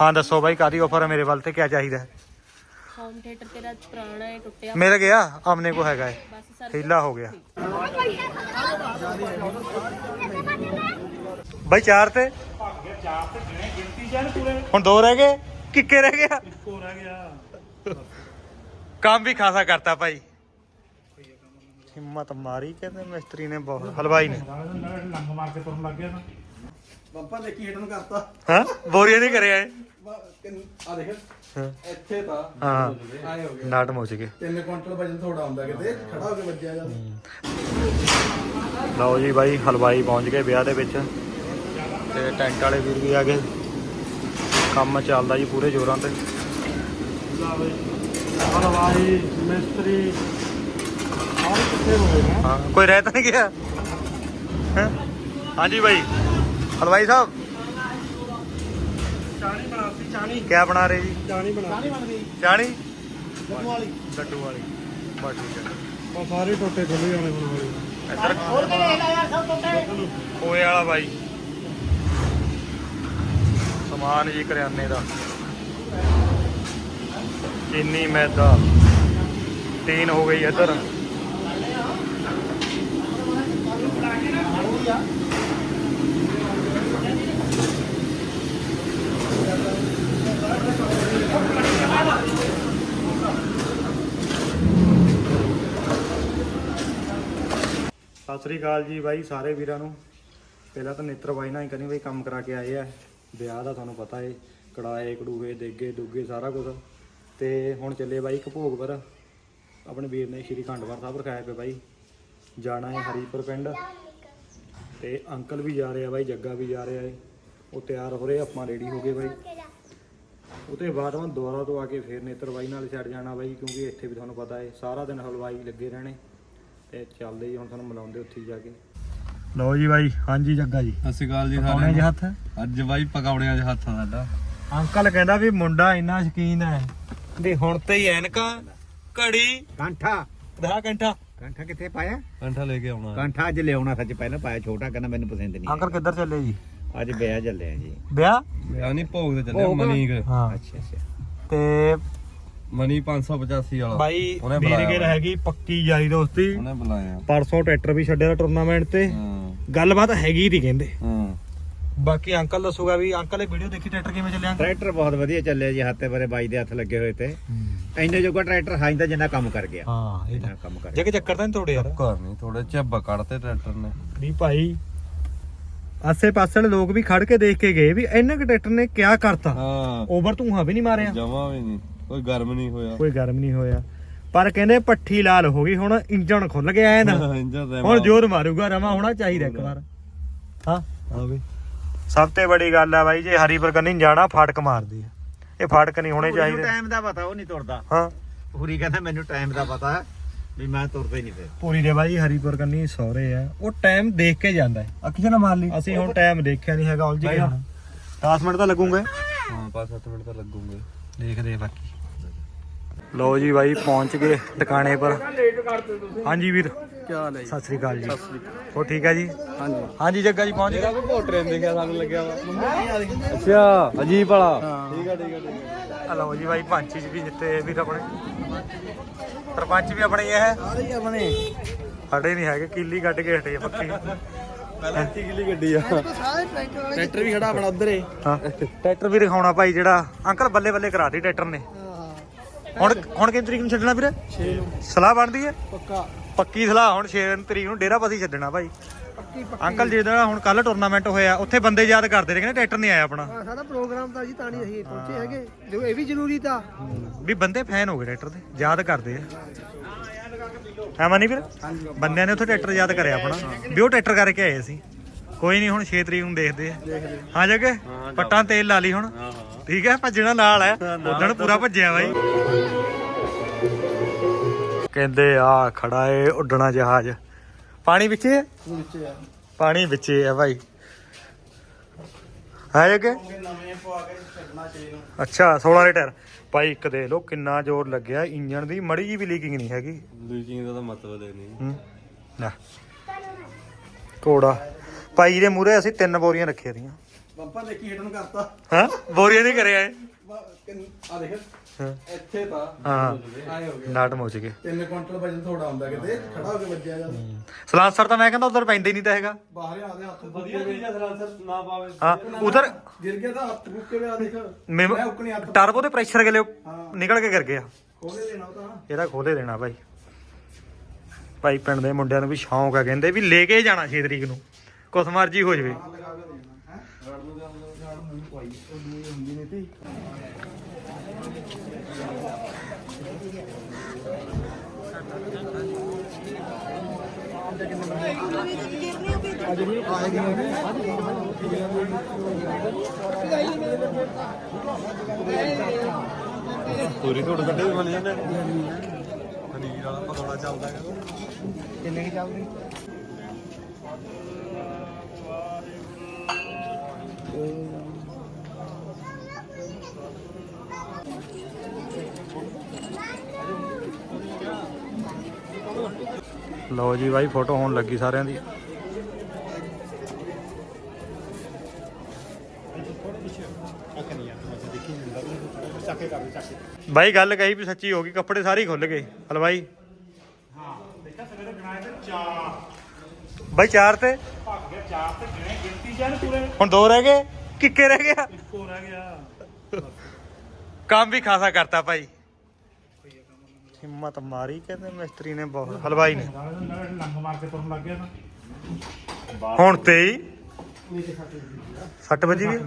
ਹਾਂ ਦੱਸੋ ਬਾਈ ਕਾਦੀ ਆਫਰ ਹੈ ਮੇਰੇ ਵੱਲ ਤੇ ਕੀ ਚਾਹੀਦਾ? ਹੈ ਹੋਮ ਥੀਏਟਰ ਤੇਰਾ ਪੁਰਾਣਾ ਹੈ ਟੁੱਟਿਆ। ਮਿਲ ਗਿਆ ਆਪਣੇ ਕੋ ਹੈਗਾ ਹੈ ਬਸ ਸਰ ਹੀਲਾ ਹੋ ਗਿਆ। ਬਾਈ ਚਾਰ ਤੇ? ਹੁਣ ਦੋ ਰਹਿ ਗਏ? ਕਿੱਕੇ ਰਹਿ ਗਿਆ? ਕੰਮ ਵੀ ਖਾਸਾ ਕਰਤਾ ਭਾਈ ਹਿੰਮਤ ਮਾਰੀ ਕਹਿੰਦੇ ਮਿਸਤਰੀ ਨੇ ਬਹੁਤ ਹਲਵਾਈ ਨੇ ਲੰਗ ਮਾਰ ਕੇ ਤੁਰਨ ਲੱਗ ਗਿਆ ਨਾ। ਬੰਪਾ ਦੇਖੀ ਹੀਟ ਨੂੰ ਕਰਤਾ। ਹਾਂ? ਬੋਰੀਆਂ ਨਹੀਂ ਕਰਿਆ ਇਹ? ਆ ਦੇਖ। ਹਾਂ। ਇੱਥੇ ਤਾਂ ਹਾਂ। ਆਏ ਹੋ ਗਏ ਨਾਟ ਮੁੱਚ ਗਏ ਤਿੰਨ ਕੁਇੰਟਲ ਵਜਨ ਥੋੜਾ ਹੁੰਦਾ ਕਿਤੇ ਖੜਾ ਹੋ ਕੇ ਵੱਜਿਆ ਜਾਂ। ਲਓ ਜੀ ਬਾਈ ਹਲਵਾਈ ਪਹੁੰਚ ਗਏ ਵਿਆਹ ਦੇ ਵਿੱਚ। ਤੇ ਟੈਂਟ ਵਾਲੇ ਵੀਰ ਵੀ ਆ ਗਏ। ਕੰਮ ਚੱਲਦਾ ਜੀ ਪੂਰੇ ਜ਼ੋਰਾਂ ਤੇ। ਹਲਵਾਈ ਮਿਸਤਰੀ ਸਾਰੇ ਕਿੱਥੇ ਹੋਏ ਨੇ। ਹਾਂ ਕੋਈ ਰਹਿ ਤਾਂ ਨਹੀਂ ਗਿਆ? ਹੈਂ? ਹਾਂਜੀ ਬਾਈ। ਹਲਵਾਈ ਸਾਹਿਬ। ਚਾਣੀ ਬਣਾਤੀ ਚਾਣੀ। ਕੀ ਬਣਾ ਰਹੇ ਜੀ? ਚਾਣੀ ਬਣਾਤੀ ਚਾਣੀ ਲੱਡੂ ਵਾਲੀ। ਲੱਡੂ ਵਾਲੀ। ਬਸ ਠੀਕ ਹੈ। ਸਾਰੇ ਟੋਟੇ ਖੁੱਲੇ ਜਾਣੇ ਹੁਣ ਹੌਲੀ ਇੱਧਰ। ਖੋਏ ਵਾਲਾ ਬਾਈ। ਸਮਾਨ ਜੀ ਕਰਿਆਨੇ ਦਾ। ਚੀਨੀ ਮੈਦਾ। ਤੀਨ ਹੋ ਗਈ ਇੱਧਰ। ਸਤਿ ਸ੍ਰੀ ਅਕਾਲ ਜੀ ਬਾਈ, ਸਾਰੇ ਵੀਰਾਂ ਨੂੰ। ਪਹਿਲਾਂ ਤਾਂ ਨੇਤਰ ਬਾਈ ਨਾਲ ਹੀ ਕਰੀ ਬਈ ਕੰਮ ਕਰਾ ਕੇ ਆਏ ਆ। ਵਿਆਹ ਦਾ ਤੁਹਾਨੂੰ ਪਤਾ ਏ, ਕੜਾਏ, ਕੜੂਹੇ, ਦੇਗੇ, ਦੁੱਗੇ, ਸਾਰਾ ਕੁਝ ਤੇ ਹੁਣ ਚੱਲੇ ਬਾਈ ਇੱਕ ਭੋਗ ਪਰ। ਆਪਣੇ ਵੀਰ ਨੇ ਸ਼੍ਰੀ ਖੰਡਵਾਰ ਸਾਹਿਬ ਰਖਾਇਆ ਪਿਆ ਬਾਈ। ਜਾਣਾ ਹੈ ਹਰੀਪੁਰ ਪਿੰਡ। ਤੇ ਅੰਕਲ ਵੀ ਜਾ ਰਿਹਾ ਬਾਈ, ਜੱਗਾ ਵੀ ਜਾ ਰਿਹਾ ਏ। ਉਹ ਤਿਆਰ ਹੋ ਰਹੇ, ਆਪਾਂ ਰੈਡੀ ਹੋ ਗਏ ਬਾਈ। ਉਹਤੇ ਬਾਅਦ ਮੈਂ ਦੁਬਾਰਾ ਤੋਂ ਆ ਕੇ ਫੇਰ ਨੇਤਰ ਬਾਈ ਨਾਲ ਛੱਡ ਜਾਣਾ ਬਾਈ, ਕਿਉਂਕਿ ਇੱਥੇ ਵੀ ਤੁਹਾਨੂੰ ਪਤਾ ਏ, ਸਾਰਾ ਦਿਨ ਹਲਵਾਈ ਲੱਗੇ ਰਹਿਣੇ। ਤੇ ਚੱਲਦੇ ਜੀ ਹੁਣ ਤੁਹਾਨੂੰ ਮਿਲਾਉਂਦੇ ਉੱਥੇ ਹੀ ਜਾ ਕੇ। ਲਓ ਜੀ ਬਾਈ ਹਾਂਜੀ ਜੱਗਾ ਜੀ। ਸਤਿ ਸ਼੍ਰੀ ਅਕਾਲ ਜੀ ਪਕੌੜੇ ਦੇ ਹੱਥ? ਅੱਜ ਬਾਈ ਪਕੌੜਿਆਂ 'ਚ ਹੱਥ ਆ ਸਾਡਾ। ਅੰਕਲ ਕਹਿੰਦਾ ਵੀ ਮੁੰਡਾ ਇੰਨਾ ਸ਼ਕੀਨ ਹੈ। ਵੀ ਹੁਣ ਤੇ ਹੀ ਐਨਕਾਂ ਘੜੀ ਕਾਂਠਾ। ਦਾ ਘੰਟਾ ਕਾਂਠਾ ਕਿੱਥੇ ਪਾਇਆ? ਕੰਠਾ ਲੈ ਕੇ ਆਉਣਾ। ਕਾਂਠਾ ਅੱਜ ਲਿਆਉਣਾ ਸੱਚ ਪਹਿਲਾਂ ਪਾਇਆ ਛੋਟਾ ਕਹਿੰਦਾ ਮੈਨੂੰ ਪਸੰਦ ਨਹੀਂ। ਅੰਕਲ ਕਿੱਧਰ ਚੱਲੇ ਜੀ? ਅੱਜ ਵਿਆਹ ਚੱਲਿਆ ਜੀ। ਵਿਆਹ? ਵਿਆਹ ਨਹੀਂ ਭੋਗ ਤੇ ਚੱਲਿਆ ਭੋਗ? ਮਨੀਕ ਹਾਂ। ਅੱਛਾ ਅੱਛਾ। ਤੇ ਮਨੀ 585 ਵਾਲਾ। ਬਾਈ ਉਹਨੇ ਵੀਰ ਬੁਲਾਇਆ ਕੇ ਬਾਈ। ਹੈਗੀ ਪੱਕੀ ਯਾਰੀ ਦੋਸਤੀ। ਉਹਨੇ ਬੁਲਾਇਆ। ਪਰਸੋਂ ਟਰੈਕਟਰ ਵੀ ਛੱਡਿਆ ਦਾ ਟੂਰਨਾਮੈਂਟ ਤੇ। ਹਾਂ। ਗੱਲਬਾਤ ਹੈਗੀ ਦੀ ਕਹਿੰਦੇ। ਹਾਂ। ਬਾਕੀ ਅੰਕਲ ਦੱਸੂਗਾ ਵੀ ਅੰਕਲ ਇਹ ਵੀਡੀਓ ਦੇਖੀ ਟਰੈਕਟਰ ਕਿਵੇਂ ਚੱਲਿਆ? ਟਰੈਕਟਰ ਬਹੁਤ ਵਧੀਆ ਚੱਲਿਆ ਜੀ ਹੱਥੇ ਬਰੇ ਬਾਈ ਦੇ ਹੱਥ ਲੱਗੇ ਹੋਏ ਤੇ। ਇੰਨੇ ਜੋਗਾ ਟਰੈਕਟਰ ਹਾਂ ਤਾਂ ਜਿੰਨਾ ਕੰਮ ਕਰ ਗਿਆ। ਹਾਂ ਇਹ ਜਿੰਨਾ ਕੰਮ ਕਰ ਜੇ ਕਿ ਚੱਕਰ ਤਾਂ ਨਹੀਂ ਤੋੜੇ ਯਾਰ। ਘਰ ਨਹੀਂ ਥੋੜੇ ਝੱਬਾ ਕੱਢਤੇ ਟਰੈਕਟਰ ਨੇ। ਨਹੀਂ ਭਾਈ ਆਸੇ ਪਾਸੇ ਵਾਲੇ ਲੋਕ ਵੀ ਖੜ ਕੇ ਦੇਖ ਕੇ ਗਏ ਵੀ ਇਹਨਾਂ ਕਿ ਟਰੈਕਟਰ ਨੇ ਕਿਆ ਕਰਤਾ। ਹਾਂ। ਓਵਰ ਧੂਆਂ ਵੀ ਨਹੀਂ ਮਾਰਿਆ। ਜਮਾ ਵੀ ਨਹੀਂ ਕੋਈ ਗਰਮ ਨਹੀਂ ਹੋਇਆ। ਕੋਈ ਗਰਮ ਨਹੀਂ ਹੋਇਆ। ਪਰ ਕਹਿੰਦੇ ਪੱਠੀ ਲਾਲ ਹੋ ਗਈ ਹੁਣ ਇੰਜਣ ਖੁੱਲ ਗਿਆ ਐ ਨਾ। ਤੇ ਹੁਣ ਜ਼ੋਰ ਮਾਰੂਗਾ ਰਮਾ ਹੋਣਾ ਚਾਹੀਦਾ ਇੱਕ ਵਾਰ। ਹਾਂ? ਹਾਂ ਵੀ। ਸਭ ਤੋਂ ਵੱਡੀ ਗੱਲ ਆ ਬਾਈ ਜੇ ਹਰੀਪੁਰ ਕੰਨੀ ਜਾਣਾ ਫਾਟਕ ਮਾਰਦੀ ਆ। ਇਹ ਫਾਟਕ ਨਹੀਂ ਹੋਣੇ ਚਾਹੀਦੇ। ਟਾਈਮ ਦਾ ਪਤਾ ਉਹ ਨਹੀਂ ਤੁਰਦਾ। ਹਾਂ। ਪੂਰੀ ਕਹਿੰਦਾ ਮੈਨੂੰ ਟਾਈਮ ਦਾ ਪਤਾ ਹੈ ਵੀ ਮੈਂ ਤੁਰਦਾ ਹੀ ਨਹੀਂ ਫਿਰ। ਪੂਰੀ ਦੇ ਬਾਈ ਹਰੀਪੁਰ ਕੰਨੀ ਸੌਰੇ ਆ। ਉਹ ਟਾਈਮ ਦੇਖ ਕੇ ਜਾਂਦਾ ਹੈ। ਅੱਖ ਮਾਰ ਲਈ। ਅਸੀਂ ਹੁਣ ਟਾਈਮ ਦੇਖਿਆ ਨਹੀਂ ਹੈਗਾ ਉਲਝ ਹੁਣ 10 ਮਿੰਟ ਤਾਂ ਲੱਗੂਗੇ। ਹਾਂ 5-7 ਮਿੰਟ ਤਾਂ ਲੱਗੂਗੇ। ਦੇਖਦੇ ਆ ਬਾਕੀ। ਲਓ ਜੀ ਬਾਈ ਪਹੁੰਚ ਗਏ ਟਿਕਾਣੇ ਪਰ। ਹਾਂਜੀ ਵੀਰ। ਕੀ ਹਾਲ ਹੈ ਸਤਿ ਸ੍ਰੀ ਅਕਾਲ ਜੀ। ਹੋ ਠੀਕ ਹੈ ਜੀ? ਹਾਂਜੀ। ਹਾਂਜੀ ਜੱਗਾ ਜੀ ਪਹੁੰਚ ਗਏ। ਕੋਈ ਟ੍ਰੇਨ ਦੇਖਿਆ ਸਾਨੂੰ ਲੱਗਿਆ ਵਾ? ਅੱਛਾ ਅਜੀਬ ਵਾਲਾ। ਠੀਕ ਆ ਠੀਕ ਆ ਲਓ ਜੀ ਬਾਈ ਪੰਚੀ ਚ ਵੀ ਜਿੱਤੇ ਵੀਰ ਆਪਣੇ। ਸਰਪੰਚ ਵੀ ਆਪਣੇ ਹੀ ਹੈ ਸਾਰੇ ਆਪਣੇ। ਸਾਡੇ ਨਹੀਂ ਹੈਗੇ ਕੀਲੀ ਕੱਢ ਕੇ ਹਟੇ ਪੱਕੀ ਪਹਿਲਾਂ ਇੱਥੇ ਕਿਲੀ ਗੱਡੀ ਆ। ਟਰੈਕਟਰ ਵੀ ਖੜਾ ਆਪਣਾ ਉਧਰ ਏ ਹਾਂ। ਟਰੈਕਟਰ ਵੀ ਦਿਖਾਉਣਾ ਭਾਈ ਜਿਹੜਾ। ਅੰਕਲ ਬੱਲੇ ਬੱਲੇ ਕਰਾਤੀ ਟਰੈਕਟਰ ਨੇ। ਹੁਣ ਹੁਣ ਕਿੰਨੀ ਤਰੀਕ ਨੂੰ ਛੱਡਣਾ ਵੀਰੇ? 6 ਸਲਾਹ ਬਣਦੀ ਹੈ? ਪੱਕਾ। ਪੱਕੀ ਸਲਾਹ ਹੁਣ 6 ਤਰੀਕ ਨੂੰ ਡੇਰਾ ਪਸੀ ਛੱਡਣਾ ਭਾਈ। ਅੰਕਲ ਜਿਹੜਾ ਹੁਣ ਕੱਲ ਟੂਰਨਾਮੈਂਟ ਹੋਇਆ ਉੱਥੇ ਬੰਦੇ ਯਾਦ ਕਰਦੇ ਰਹੇ ਕਹਿੰਦੇ ਟਰੈਕਟਰ ਨਹੀਂ ਆਇਆ ਆਪਣਾ। ਸਾਡਾ ਪ੍ਰੋਗਰਾਮ ਤਾਂ ਜੀ ਤਾਂ ਨਹੀਂ ਅਸੀਂ ਪਹੁੰਚੇ ਹੈਗੇ। ਜੋ ਇਹ ਵੀ ਜ਼ਰੂਰੀ ਤਾਂ। ਵੀ ਬੰਦੇ ਫੈਨ ਹੋ ਗਏ ਟਰੈਕਟਰ ਦੇ ਯਾਦ ਕਰਦੇ ਆ। ਹੈ ਮਨੀ ਵੀਰ? ਬੰਦਿਆਂ ਨੇ ਉੱਥੇ ਟਰੈਕਟਰ ਯਾਦ ਕਰਿਆ ਆਪਣਾ। ਵੀ ਉਹ ਟਰੈਕਟਰ ਕਰਕੇ ਆਏ ਸੀ। ਕੋਈ ਨਹੀਂ ਹੁਣ 6 ਤਰੀਕ ਨੂੰ ਦੇਖਦੇ ਆ। ਹਾਂ ਜਗੇ ਪੱਟਾਂ ਤੇਲ ਲਾ ਲਈ ਹੁਣ। ਠੀਕ ਹੈ ਭੱਜਣਾ ਨਾਲ ਹੈ। ਉਦੋਂ ਪੂਰਾ ਭੱਜਿਆ ਬਾਈ। ਕਹਿੰਦੇ ਆ ਖੜਾ ਏ ਉੱਡਣਾ ਜਹਾਜ਼। ਪਾਣੀ ਵਿੱਚ ਹੈ ਪਾਣੀ ਵਿੱਚ ਹੈ ਭਾਈ ਹੈ ਜਗੇ ਅੱਛਾ 16 ਲੀਟਰ ਭਾਈ ਇੱਕ ਦੇ ਲੋ ਕਿੰਨਾ ਜ਼ੋਰ ਲੱਗਿਆ ਇੰਜਨ ਦੀ। ਮੜੀ ਜੀ ਵੀ ਲੀਕਿੰਗ ਨਹੀਂ ਹੈਗੀ। ਲੀਕਿੰਗ ਦਾ ਤਾਂ ਮਤਲਬ ਹੈ ਨਹੀਂ। ਹੂੰ। ਲੈ। ਕੋੜਾ ਭਾਈ ਦੇ ਮੂਰੇ ਅਸੀਂ ਤਿੰਨ ਬੋਰੀਆਂ ਰੱਖੀਆਂ ਦੀਆਂ। ਬੰਪਾ ਦੇਖੀ ਹਿੱਟ ਨੂੰ ਕਰਤਾ। ਹਾਂ? ਬੋਰੀਆਂ ਨਹੀਂ ਕਰਿਆ ਇਹ? ਆ ਦੇਖ। ਹਾਂ। ਇੱਥੇ ਤਾਂ ਹਾਂ। ਆਏ ਹੋ ਗਏ। ਨਾਟ ਮੁੱਚ ਗਏ। 3 ਕੁਇੰਟਲ ਵਜਨ ਥੋੜਾ ਹੁੰਦਾ ਕਿਤੇ। ਖੜਾ ਹੋ ਕੇ ਵੱਜਿਆ ਜਦ ਸਲਾਂਸਰ ਤਾਂ ਮੈਂ ਕਹਿੰਦਾ ਉਧਰ ਪੈਂਦਾ ਹੀ ਨਹੀਂ ਤਾਂ ਹੈਗਾ। ਬਾਹਰ ਆ ਦੇ ਹੱਥ ਵਧੀਆ ਚੀਜ਼ ਸਲਾਂਸਰ ਨਾ ਪਾਵੇ। ਹਾਂ ਉਧਰ ਗਿਰ ਗਿਆ ਤਾਂ ਹੱਥ ਫੁੱਕ ਕੇ ਵੀ ਆ ਦੇਖ। ਮੈਂ ਉੱਕਣੀ ਹੱਥ ਟਰਬੋ ਦੇ ਪ੍ਰੈਸ਼ਰ ਗਲੇ। ਨਿਕਲ ਕੇ ਕਰ ਗਿਆ। ਖੋਲੇ ਦੇਣਾ ਉਹ ਤਾਂ। ਇਹਦਾ ਖੋਲੇ ਦੇਣਾ ਭਾਈ। ਭਾਈ ਪਿੰਡ ਦੇ ਮੁੰਡਿਆਂ ਨੂੰ ਵੀ ਸ਼ੌਂਕ ਆ ਕਹਿੰਦੇ ਵੀ ਲੈ ਕੇ ਜਾਣਾ 6 ਤਰੀਕ ਨੂੰ। ਕੁਛ ਮਰਜ਼ੀ ਹੋ ਜਵੇ। ਪੂਰੀ ਧੁੜ ਕੱਢੇ ਵੀ ਬਣ ਜਾਂਦੇ ਪਨੀਰ ਵਾਲਾ ਪਕੌੜਾ ਚੱਲਦਾ ਹੈਗਾ। ਕਿੰਨੇ ਕੀ ਚੱਲਦੀ? ਲਓ ਜੀ ਬਾਈ ਫੋਟੋ ਹੋਣ ਲੱਗੀ ਸਾਰਿਆਂ ਦੀ। ਬਾਈ ਗੱਲ ਕਹੀ ਵੀ ਸੱਚੀ ਹੋ ਗਈ ਕੱਪੜੇ ਸਾਰੇ ਖੁੱਲ ਗਏ ਹਲਵਾਈ ਹਾਂ ਦੇਖਾ ਸਵੇਰੇ ਗਣਾਏ ਤੇ ਚਾਰ ਬਾਈ ਚਾਰ ਤੇ? ਹੁਣ ਦੋ ਰਹਿ ਗਏ? ਕਿੱਕੇ ਰਹਿ ਗਿਆ? ਇੱਕੋ ਰਹਿ ਗਿਆ। ਕੰਮ ਵੀ ਖਾਸਾ ਕਰਤਾ ਭਾਈ। ਹਿੰਮਤ ਮਾਰੀ ਕਹਿੰਦੇ ਮਿਸਤਰੀ ਨੇ ਬਹੁਤ ਹਲਵਾਈ ਨੇ। ਲੰਗ ਮਾਰ ਕੇ ਤੁਰਨ ਲੱਗ ਗਿਆ ਨਾ ਹੁਣ ਤੇ ਹੀ 6 ਵਜੇ ਵੀ?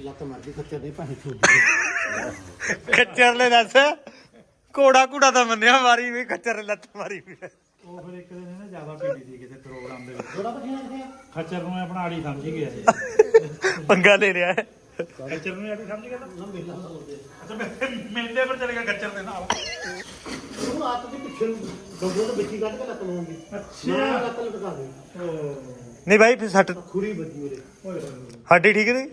ਲੱਤ ਮਾਰਦੀ ਖੱਚਰ ਦੇ ਭਾਵੇਂ ਛੋੜ ਖੱਚਰ ਲੈ ਦੱਸ। ਕੋੜਾ ਕੂੜਾ ਤਾਂ ਮੰਨਿਆ ਮਾਰੀ ਵੀ ਖੱਚਰ ਨੇ ਲੱਤ ਮਾਰੀ ਵੀ। ਉਹ ਫਿਰ ਇੱਕ ਦਿਨ ਇਹਨੇ ਜ਼ਿਆਦਾ ਪੀੜੀ ਸੀ ਕਿਸੇ ਪ੍ਰੋਗਰਾਮ ਦੇ ਵਿੱਚ। ਖੱਚਰ ਨੂੰ ਆਪਣਾ ਆੜੀ ਸਮਝ ਗਿਆ। ਪੰਗਾ ਲੈ ਲਿਆ। ਹੈ। ਖੱਚਰ ਨੂੰ ਆੜੀ ਸਮਝ ਗਿਆ ਤਾਂ? ਅੱਛਾ ਮੈਂ ਮੇਲੇ ਪਰ ਚਲੇ ਗਿਆ ਖੱਚਰ ਦੇ ਨਾਲ। ਉਹ ਆਪ ਦੇ ਪਿੱਛੇ ਨੂੰ ਗੰਗੋ ਦੇ ਵਿੱਚੀ ਕੱਢ ਕੇ ਲੱਤ ਮਾਉਂਦੀ ਅੱਛਾ। ਲੱਤ ਲਟਕਾ ਦੇ। ਨਹੀਂ ਬਾਈ ਫਿਰ ਸੱਟ ਖੁਰੀ ਵੱਜੀ ਉਹਦੇ ਹੱਡੀ ਠੀਕ ਨਹੀਂ?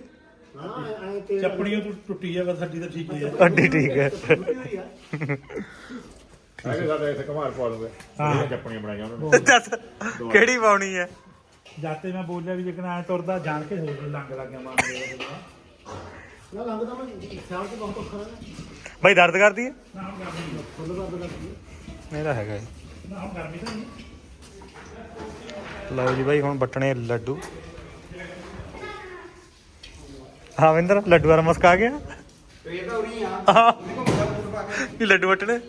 ਹਾਂ ਐ ਤੇ ਚੱਪੜੀਆਂ ਤੋਂ ਟੁੱਟੀ ਆ ਬਸ ਸਾਡੀ ਤਾਂ ਠੀਕ ਹੀ ਆ। ਹੱਡੀ ਠੀਕ ਹੈ ਟੁੱਟੀ ਹੋਈ ਆ। ਅਗੇ ਸਾਡਾ ਇੱਥੇ ਕਮਾਲ ਪਾ ਲੂਗੇ ਹਾਂ। ਚੱਪਣੀਆਂ ਬਣਾਈਆਂ ਉਹਨਾਂ ਨੇ। ਦੱਸ ਕਿਹੜੀ ਪਾਉਣੀ ਹੈ ਜਾਤੇ ਮੈਂ ਬੋਲਿਆ ਵੀ ਜੇ ਕਿਨਾ ਤੁਰਦਾ ਜਾਣ ਕੇ ਹੋਰ ਲੰਗ ਲੱਗ ਗਿਆ ਦੇ ਨਾ ਲੰਘਦਾ ਮੈਂ ਸਿਆਲ ਤੇ ਬਹੁਤ ਔਖਾ ਰਹਿੰਦਾ ਬਾਈ ਦਰਦ ਕਰਦੀ ਹੈ? ਫੁੱਲ ਦਰਦ ਮੇਰਾ ਹੈਗਾ ਜੀ। ਲਓ ਜੀ ਬਾਈ ਹੁਣ ਬੱਟਣੇ ਲੱਡੂ। ਹਾਂ ਵਿੰਦਰ ਲੱਡੂ ਵਾਲਾ ਮਸਕ ਆ ਗਿਆ। ਇਹ ਤਾਂ ਉਰੀ ਆ। ਲੱਡੂ ਵਟਣੇ?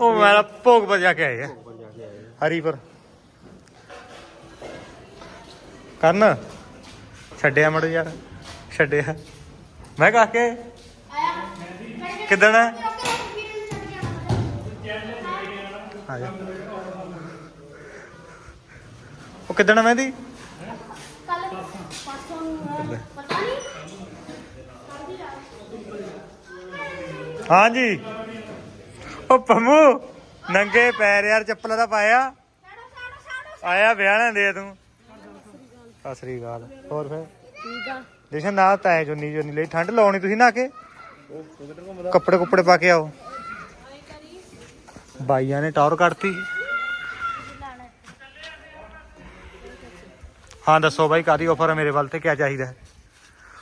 ਉਹ ਮੇਰਾ ਭੋਗ ਵਜਾ ਕੇ ਆਏ ਆ। ਹਰੀਪੁਰ। ਕਰਨ। ਛੱਡਿਆ ਮੜ ਯਾਰ। ਛੱਡਿਆ। ਮੈਂ ਕਹਾ ਕੇ ਕਿਦਣ? ਆ ਜਾ ਉਹ ਕਿਦਣ ਆ ਮਹਿੰਦੀ? ਹਾਂਜੀ। ਉਹ ਪੰਮੂ, ਨੰਗੇ ਪੈਰ ਯਾਰ, ਚੱਪਲਾਂ ਦਾ ਪਾਇਆ। ਆਇਆ ਵਿਆਹ ਲੈਂਦੇ ਆ ਤੂੰ। ਸਤਿ ਸ੍ਰੀ ਅਕਾਲ। ਹੋਰ ਫੇਰ? ਠੀਕ ਆ। ਜਸ਼ਨ ਨਾ ਤੈ ਜੁੰਨੀ ਜੁੰਨੀ ਲਈ ਠੰਡ ਲਾਉਣੀ ਤੁਸੀਂ ਨਾ ਕੇ? ਕੱਪੜੇ ਕੁੱਪੜੇ ਪਾ ਕੇ ਆਓ। ਬਾਈਆਂ ਨੇ ਟੌਰ ਕੱਢਤੀ। ਹਾਂ ਦੱਸੋ ਬਾਈ ਕਾਦੀ ਆਫਰ ਹੈ ਮੇਰੇ ਵੱਲ ਤੇ ਕੀ ਚਾਹੀਦਾ ਹੈ?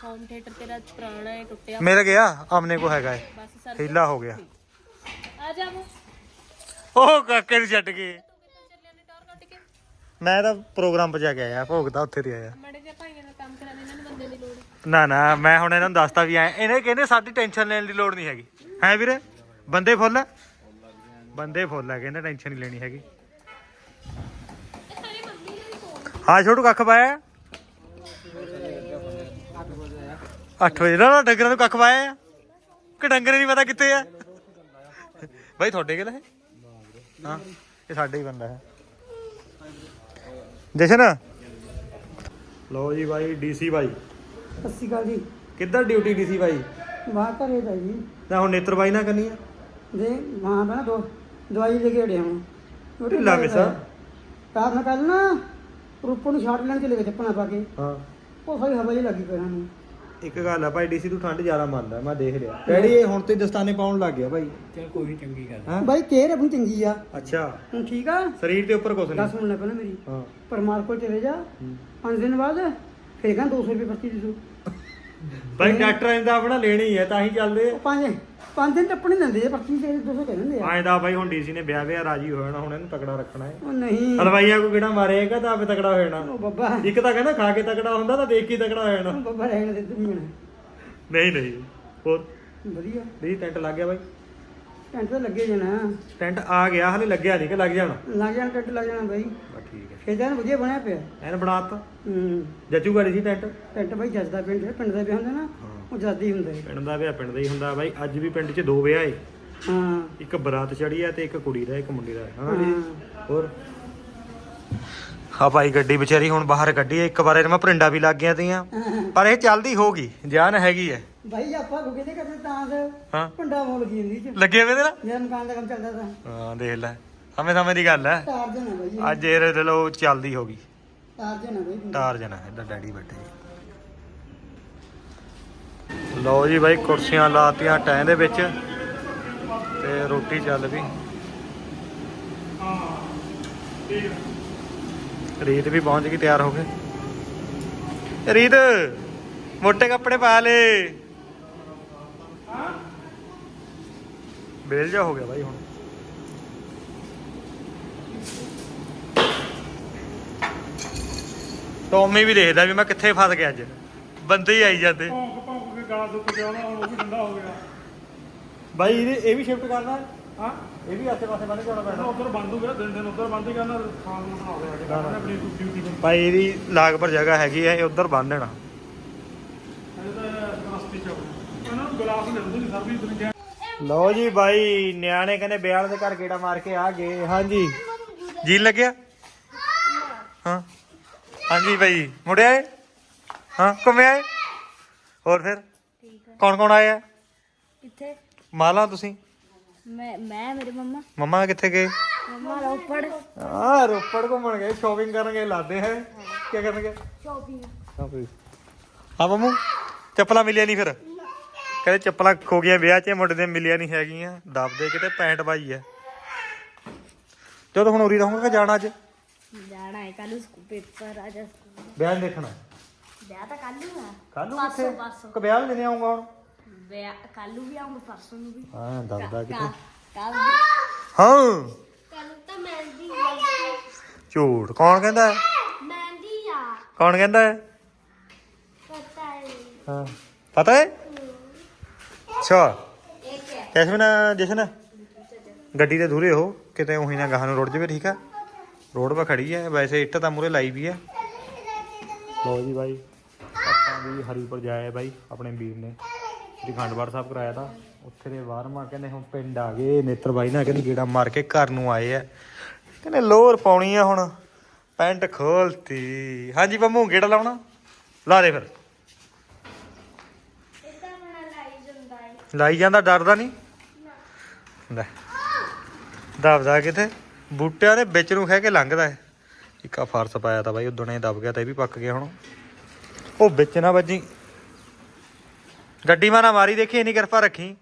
ਹੋਮ ਥੀਏਟਰ ਤੇਰਾ ਪੁਰਾਣਾ ਹੈ ਟੁੱਟਿਆ। ਮਿਲ ਗਿਆ? ਆਮਨੇ ਕੋ ਹੈਗਾ ਹੈ। ਹੀਲਾ ਹੋ ਗਿਆ। ਆ ਜਾ ਉਹ ਕਾਕੇ ਨੂੰ ਛੱਡ ਕੇ। ਮੈਂ ਤਾਂ ਪ੍ਰੋਗਰਾਮ ਪਜਾ ਕੇ ਆਇਆ ਭੋਗ ਤਾਂ ਉੱਥੇ ਤੇ ਆਇਆ ਮੜੇ ਜਿਹਾ ਭਾਈਆਂ ਨਾਲ ਕੰਮ ਕਰਾਣੇ ਇਹਨਾਂ ਨੂੰ ਬੰਦੇ ਦੀ ਲੋੜ ਨਾ ਨਾ, ਮੈਂ ਹੁਣ ਇਹਨਾਂ ਨੂੰ ਦੱਸਤਾ ਵੀ ਐ, ਇਹਨੇ ਕਹਿੰਦੇ ਸਾਡੀ ਟੈਨਸ਼ਨ ਲੈਣ ਦੀ ਲੋੜ ਨਹੀਂ ਹੈਗੀ। ਹੈ ਵੀਰੇ? ਬੰਦੇ ਫੁੱਲ? ਬੰਦੇ ਫੁੱਲ ਆ, ਕਹਿੰਦੇ ਟੈਨਸ਼ਨ ਨਹੀਂ ਲੈਣੀ ਹੈਗੀ। ਹਾਂ, ਛੋਟੂ ਕੱਖ ਪਾਇਆ? 8 ਵਜੇ। ਨਾ ਡੰਗਰਾਂ ਨੂੰ ਕੱਖ ਪਾਇਆ ਕਿ ਡੰਗਰੇ ਨਹੀਂ ਪਤਾ ਕਿੱਥੇ ਆ? ਬਾਈ, ਤੁਹਾਡੇ ਕੋਲ ਹੈ? ਹਾਂ, ਇਹ ਸਾਡੇ ਹੀ ਬੰਦਾ ਹੈ। ਜਸ਼ਨ? ਲੋ ਜੀ ਬਾਈ, ਡੀਸੀ ਬਾਈ। ਸਤਿ ਸ਼੍ਰੀ ਅਕਾਲ ਜੀ। ਕਿੱਧਰ ਡਿਊਟੀ ਡੀਸੀ ਬਾਈ? ਬਾਹਰ ਘਰੇ ਦਾ ਜੀ। ਨਾ ਹੁਣ ਨੇਤਰ ਬਾਈ ਨਾ ਕਰਨੀ ਆ? ਦੇ ਮਾਂ ਬਣਾ ਦੋ ਦਵਾਈ ਲੈ ਕੇ ਅੜਿਆ ਹੁਣ ਢਿੱਲਾ ਮਿੱਸਾ। ਰਾਤ ਨੂੰ ਕੱਲ ਨਾ ਰੂਪੋ ਨੂੰ ਛਾੜ ਲੈਣ ਚਲੇ ਗਏ ਚੱਪਣਾ ਪਾ ਕੇ। ਹਾਂ। ਉਹ ਸਾਰੀ ਹਵਾ ਹੀ ਲੱਗੀ ਪੈਰਾਂ ਨੂੰ। ਇੱਕ ਗੱਲ ਆ ਭਾਈ ਡੀਸੀ ਤੂੰ ਠੰਡ ਜ਼ਿਆਦਾ ਮੰਨਦਾ ਮੈਂ ਦੇਖ ਲਿਆ ਡੈਡੀ ਇਹ ਹੁਣ ਤੇ ਦਸਤਾਨੇ ਪਾਉਣ ਲੱਗ ਗਿਆ ਭਾਈ। ਚਲ ਕੋਈ ਨਹੀਂ ਚੰਗੀ ਗੱਲ ਹਾਂ? ਬਾਈ ਕੇਰ ਆਪਣੀ ਚੰਗੀ ਆ। ਅੱਛਾ। ਹੁਣ ਠੀਕ ਆ? ਸਰੀਰ ਦੇ ਉੱਪਰ ਕੁਛ ਦੱਸ ਨਹੀਂ ਮਿੰਟ ਪਹਿਲਾਂ ਮੇਰੀ। ਹਾਂ। ਪਰਮਾਰ ਕੋਲ ਚਲੇ ਜਾ। ਪੰਜ ਦਿਨ ਬਾਅਦ ਫੇਰ ਕਹਿੰਦਾ 200 ਰੁਪਏ ਪਰਚੀ ਦੇ ਦਿਓ। ਬਾਈ ਡਾਕਟਰਾਂ ਦਾ ਆਪਣਾ ਲੈਣੀ ਹੈ ਤਾਂ ਹੀ ਚੱਲਦੇ ਉਹ ਪੰਜ ਪੰਜ ਦਿਨ ਟੱਪਣ ਨਹੀਂ ਦਿੰਦੇ ਪਰਚੀ ਤੇ 200 ਕਹਿ ਦਿੰਦੇ ਆ। ਆਏ ਦਾ ਬਾਈ ਹੁਣ ਡੀਸੀ ਨੇ ਵਿਆਹ ਵਿਆਹ ਰਾਜੀ ਹੋ ਜਾਣਾ ਹੁਣ ਇਹਨੂੰ ਤਕੜਾ ਰੱਖਣਾ ਹੈ। ਉਹ ਨਹੀਂ। ਹਲਵਾਈਆ ਕੋ ਕਿਹੜਾ ਮਾਰੇਗਾ ਤਾਂ ਆਪੇ ਤਕੜਾ ਹੋ ਜਾਣਾ। ਉਹ ਬੱਬਾ। ਇੱਕ ਤਾਂ ਕਹਿੰਦਾ ਖਾ ਕੇ ਤਕੜਾ ਹੁੰਦਾ ਤਾਂ ਦੇਖ ਕੇ ਤਕੜਾ ਹੋ ਜਾਣਾ। ਬੱਬਾ ਰਹਿਣ ਦੇ ਤੂੰ ਨਹੀਂ ਨਹੀਂ। ਹੋਰ? ਵਧੀਆ। ਨਹੀਂ ਟੈਂਟ ਲੱਗ ਗਿਆ ਬਾਈ ਟੈਂਟ ਤਾਂ ਲੱਗੇ ਜਾਣਾ। ਟੈਂਟ ਆ ਗਿਆ ਹਲੇ ਲੱਗਿਆ ਨਹੀਂ ਕਿ ਲੱਗ ਜਾਣਾ? ਲੱਗ ਜਾਣਾ ਟੈਂਟ ਲੱਗ ਜਾਣਾ ਬਾਈ। ਬਸ ਠੀਕ ਹੈ। ਖੇਤਾਂ ਨੂੰ ਵਧੀਆ ਬਣਿਆ ਪਿਆ। ਐਨ ਬਣਾਤਾ ਹੂੰ। ਜੱਜੂ ਗਾੜੀ ਸੀ ਟੈਂਟ? ਟੈਂਟ ਬਾਈ ਜੱਜਦਾ ਪਿੰਡ ਜਿਹੜਾ ਪਿੰਡ ਦਾ ਵਿਆਹ ਹੁੰਦਾ ਨਾ ਉਹ ਜੱਜਦਾ ਹੁੰਦਾ ਹੈ ਪਿੰਡ ਦਾ ਵਿਆਹ ਪਿੰਡ ਦਾ ਹੀ ਹੁੰਦਾ ਬਾਈ। ਅੱਜ ਵੀ ਪਿੰਡ 'ਚ ਦੋ ਵਿਆਹ ਏ। ਹਾਂ। ਇੱਕ ਬਰਾਤ ਚੜੀ ਆ ਤੇ ਇੱਕ ਕੁੜੀ ਦਾ ਇੱਕ ਮੁੰਡੇ ਦਾ। ਹਾਂ। ਹੋਰ? ਹਾਂ ਭਾਈ ਗੱਡੀ ਵਿਚਾਰੀ ਹੁਣ ਬਾਹਰ ਕੱਢੀ ਐ ਇੱਕ ਵਾਰ ਮੈਂ ਪਰਿੰਡਾ ਵੀ ਲੱਗ ਗਿਆ ਤੀਆਂ। ਪਰ ਇਹ ਚੱਲਦੀ ਹੋਗੀ ਜਾਨ ਹੈਗੀ ਐ। ਬਾਈ ਆਪਾਂ ਕੋ ਕਿਤੇ ਕਰਦੇ ਤਾਂ ਹਾਂ। ਮੋਲ ਗਈ ਹੁੰਦੀ ਚ ਲੱਗੇ ਵੇ ਤੇਰਾ ਮੇਰਾ ਮਕਾਨ ਦਾ ਕੰਮ ਚੱਲਦਾ ਤਾਂ। ਹਾਂ ਦੇਖ ਲੈ ਸਮੇਂ ਸਮੇਂ ਦੀ ਗੱਲ ਐ। ਤਾਰ ਜਣਾ ਬਾਈ। ਅੱਜ ਇਹ ਚਲੋ ਚੱਲਦੀ ਹੋਗੀ ਤਾਰ ਜਣਾ ਬਾਈ। ਟਾਰ ਜਣਾ ਇਹਦਾ ਡੈਡੀ ਬੈਠੇ ਲਓ ਜੀ ਬਾਈ ਕੁਰਸੀਆਂ ਲਾਤੀਆਂ ਟੈਂ ਦੇ ਵਿੱਚ ਤੇ ਰੋਟੀ ਚੱਲ ਪਈ। ਰੀਤ ਵੀ ਪਹੁੰਚ ਗਈ ਤਿਆਰ ਹੋ ਕੇ। ਰੀਤ ਮੋٹے ਕੱਪੜੇ ਪਾ ਲੈ। ਬੇਲ ਜਾ ਹੋ ਗਿਆ ਬਾਈ ਹੁਣ। ਟੋਮੀ ਵੀ ਦੇਖਦਾ ਵੀ ਮੈਂ ਕਿੱਥੇ ਫਸ ਗਿਆ ਅੱਜ। ਬੰਦੇ ਹੀ ਆਈ ਜਾਂਦੇ। ਭੌਂਕ ਭੌਂਕ ਕੇ ਗਾਲਾਂ ਦੁੱਕ ਗਿਆ ਉਹ ਵੀ ਠੰਡਾ ਹੋ ਗਿਆ। ਬਾਈ ਇਹ ਵੀ ਸ਼ਿਫਟ ਕਰਨਾ। ਹਾਂ? ਇਹ ਵੀ ਆਸੇ ਪਾਸੇ ਬੰਨ ਜਾਣਾ ਪੈਣਾ। ਉਧਰ ਬੰਦ ਹੋ ਗਿਆ ਦਿਨ ਦਿਨ ਉਧਰ ਬੰਦ ਹੀ ਕਰਨਾ ਖਾਣ ਨੂੰ ਬਣਾ ਹੋ ਗਿਆ ਕਿ ਆਪਣੀ ਡਿਊਟੀ ਤੇ। ਭਾਈ ਇਹਦੀ ਲਾਗ ਪਰ ਜਗ੍ਹਾ ਹੈਗੀ ਹੈ ਇਹ ਉਧਰ ਬੰਨ ਦੇਣਾ। ਲਓ ਜੀ ਬਾਈ ਨਿਆਣੇ ਕਹਿੰਦੇ ਬਿਆਲ ਦੇ ਘਰ ਗੇੜਾ ਮਾਰ ਕੇ ਆ ਗਏ। ਹਾਂਜੀ। ਜੀ ਲੱਗਿਆ? ਹਾਂ। ਹਾਂਜੀ ਬਾਈ ਮੁੜਿਆ ਏ ਹਾਂ ਘੁੰਮਿਆ ਏ ਹੋਰ ਫਿਰ? ਠੀਕ ਹੈ ਕੌਣ ਕੌਣ ਆਇਆ ਕਿੱਥੇ? ਮਾਲਾ ਤੁਸੀਂ? ਮੈਂ ਮੈਂ ਮੇਰੇ ਮੰਮਾ। ਮੰਮਾ ਕਿੱਥੇ ਗਏ? ਮੰਮਾ ਰੋਪੜ। ਆ ਰੋਪੜ ਘੁੰਮਣ ਗਏ ਸ਼ਾਪਿੰਗ ਕਰਨ ਗਏ ਲਾਦੇ ਹੈ। ਕੀ ਕਰਨਗੇ ਸ਼ਾਪਿੰਗ ਸ਼ਾਪਿੰਗ ਹਾਂ ਮੰਮੂ ਚੱਪਲਾਂ ਮਿਲੀਆਂ ਨਹੀਂ ਫਿਰ? ਕਹਿੰਦੇ ਚੱਪਲਾਂ ਖੋ ਗਈਆਂ ਵਿਆਹ 'ਚ ਮੁੰਡੇ ਦੇ ਮਿਲੀਆਂ ਨਹੀਂ ਹੈਗੀਆਂ। ਦੱਬਦੇ ਕਿਤੇ ਪੈਂਟ ਪਾਈ ਐ ਜਦੋਂ ਹੁਣ ਉਰੀ ਰਹੂੰਗਾ ਕਿ ਜਾਣਾ ਅੱਜ? ਜਾਣਾ ਹੈ ਕੱਲ ਸਕੂ ਪੇਪਰ ਆ ਜਾ ਸਕੂਲ ਵਿਆਹ ਨੀ ਦੇਖਣਾ। ਵਿਆਹ ਤਾਂ ਕੱਲ ਨੂੰ ਆ। ਕੱਲ ਨੂੰ ਕਿੱਥੇ। ਕਿ ਵਿਆਹ ਲੈਣੇ ਆਉਂਗਾ ਹੁਣ? ਵਿਆਹ ਕੱਲ ਨੂੰ ਵੀ ਆਉਂਗਾ ਪਰਸੋਂ ਨੂੰ ਵੀ। ਹਾਂ ਦੱਬਦਾ ਕਿਤੇ ਕੱਲ ਹਾਂ। ਕੱਲ ਤਾਂ ਮਹਿੰਦੀ ਝੂਠ। ਕੌਣ ਕਹਿੰਦਾ ਹੈ? ਮਹਿੰਦੀ ਆ। ਕੌਣ ਕਹਿੰਦਾ ਹੈ? ਪਤਾ ਹੈ ਹਾਂ। ਪਤਾ ਹੈ? ਅੱਛਾ। ਇੱਕ ਹੈ ਜੈਸਮਨ। ਜਸ਼ਨ ਗੱਡੀ ਤੇ ਦੂਰੇ ਹੋ। ਕਿਤੇ ਉਹੀ ਨਾ ਗਾਹਾਂ ਨੂੰ ਰੁੜ ਜਾਵੇ ਠੀਕ ਆ? ਰੋਡ 'ਤੇ ਖੜੀ ਹੈ ਵੈਸੇ ਇੱਟ ਤਾਂ ਮੂਰੇ ਲਾਈ ਵੀ ਹੈ ਲੋ ਜੀ ਬਾਈ ਆਪਾਂ ਵੀ ਹਰੀਪੁਰ ਜਾਏ ਬਾਈ ਆਪਣੇ ਵੀਰ ਨੇ। ਜਿਹੜੀ ਖੰਡਵਾੜ ਸਾਹਿਬ ਕਰਾਇਆ ਤਾਂ ਉੱਥੇ ਦੇ ਬਾਹਰ ਮਾ ਕਹਿੰਦੇ ਹੁਣ ਪਿੰਡ ਆ ਗਏ ਨੇਤਰ ਬਾਈ ਨਾਲ ਕਹਿੰਦੇ ਗੇੜਾ ਮਾਰ ਕੇ ਘਰ ਨੂੰ ਆਏ ਆ। ਕਹਿੰਦੇ ਲੋਰ ਪਾਉਣੀ ਆ ਹੁਣ ਪੈਂਟ ਖੋਲਤੀ। ਹਾਂਜੀ ਬੰਮੂ ਗੇੜਾ ਲਾਉਣਾ? ਲਾ ਦੇ ਫਿਰ। ਲਾਈ ਜਾਂਦਾ ਡਰਦਾ ਨਹੀਂ? ਲੈ ਦਬਦਾ ਕਿਤੇ। ਬੂਟਿਆਂ ਦੇ ਵਿੱਚ ਨੂੰ ਖਹਿ ਕੇ ਲੰਘਦਾ ਹੈ ਇੱਕ ਫਰਸ ਪਾਇਆ ਤਾਂ ਬਾਈ ਉਦੋਂ ਨੇ ਦਬ ਗਿਆ ਤਾਂ ਇਹ ਵੀ ਪੱਕ ਗਿਆ ਹੁਣ। ਉਹ ਵਿੱਚ ਨਾ ਵੱਜੀ। ਗੱਡੀ ਮਾਰਾ ਮਾਰੀ ਦੇਖੀ ਇੰਨੀ ਕਿਰਪਾ ਰੱਖੀ।